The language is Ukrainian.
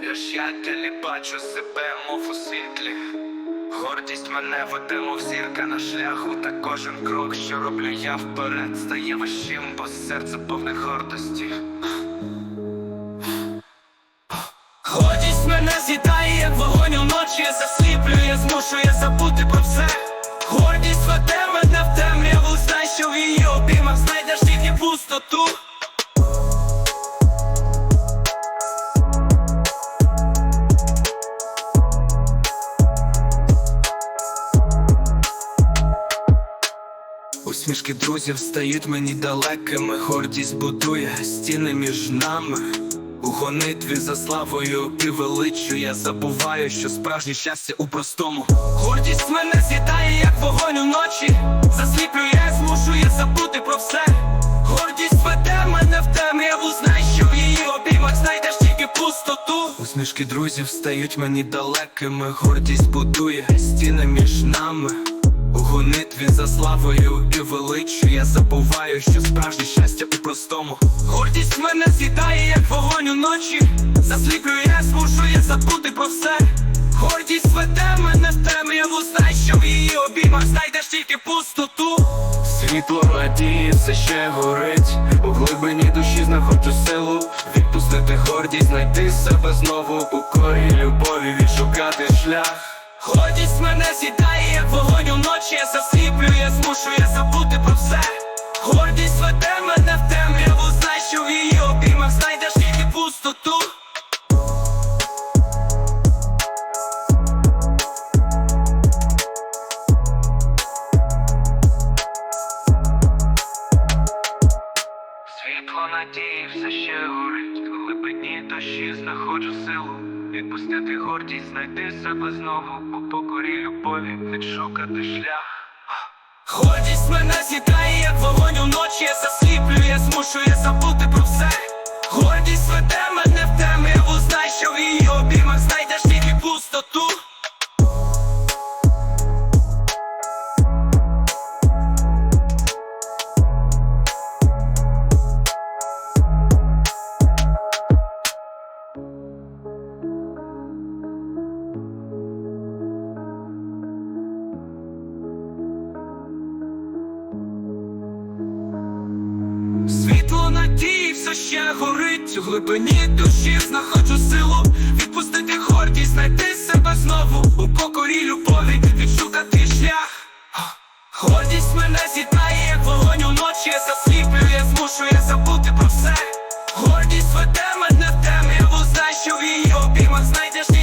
дзеркалі бачу себе, мов у світлі. Гордість мене веде, мов зірка на шляху, та кожен крок, що роблю я вперед, стає важчим, бо серце повне гордості. Гордість мене з'їдає, як вогонь уночі засліплює, змушує забути про все. Гордість веде мене в темряву, знай, що в її обіймах знайдеш тільки пустоту. Усмішки друзів стають мені далекими, гордість будує стіни між нами. У гонитві за славою і я забуваю, що справжнє щастя у простому. Гордість мене з'їдає, як вогонь уночі. Засліплює, змушує забути про все. Гордість веде мене в темряву, знай, що в її обіймах знайдеш тільки пустоту. Усмішки друзів стають мені далекими, гордість будує стіни між нами. Гонитві за славою і величчю я забуваю, що справжнє щастя у простому. Гордість мене з'їдає, як вогонь уночі. Засліплює, змушує забути про все. Гордість веде мене в темряву, знай, що в її обіймах знайдеш тільки пустоту. Світло радіє, все ще горить. У глибині душі знаходжу силу. Відпустити гордість, знайти себе знову у корі любові, відшукати шлях. Гордість мене з'їдає, вогонь уночі засліплює, змушує забути про все. Гордість веде мене в темряву, знай, що в її обіймах знайдеш тільки пустоту. Світло надії все ще горить, глибині душі знаходжу силу. Відпустити гордість, знайти себе знову у покорі любові, відшукати шлях. Гордість мене з'їдає, як вогонь уночі засліплює, змушує забути про все. Гордість веде мене все ще горить у глибині душі, знаходжу силу відпустити гордість, знайти себе знову у покорі любові, відшукати шлях. Гордість мене зітнає, як вогонь уночі Я засліплює, змушує забути про все. Гордість веде мене в темряву, знай, що в її обіймах знайдеш.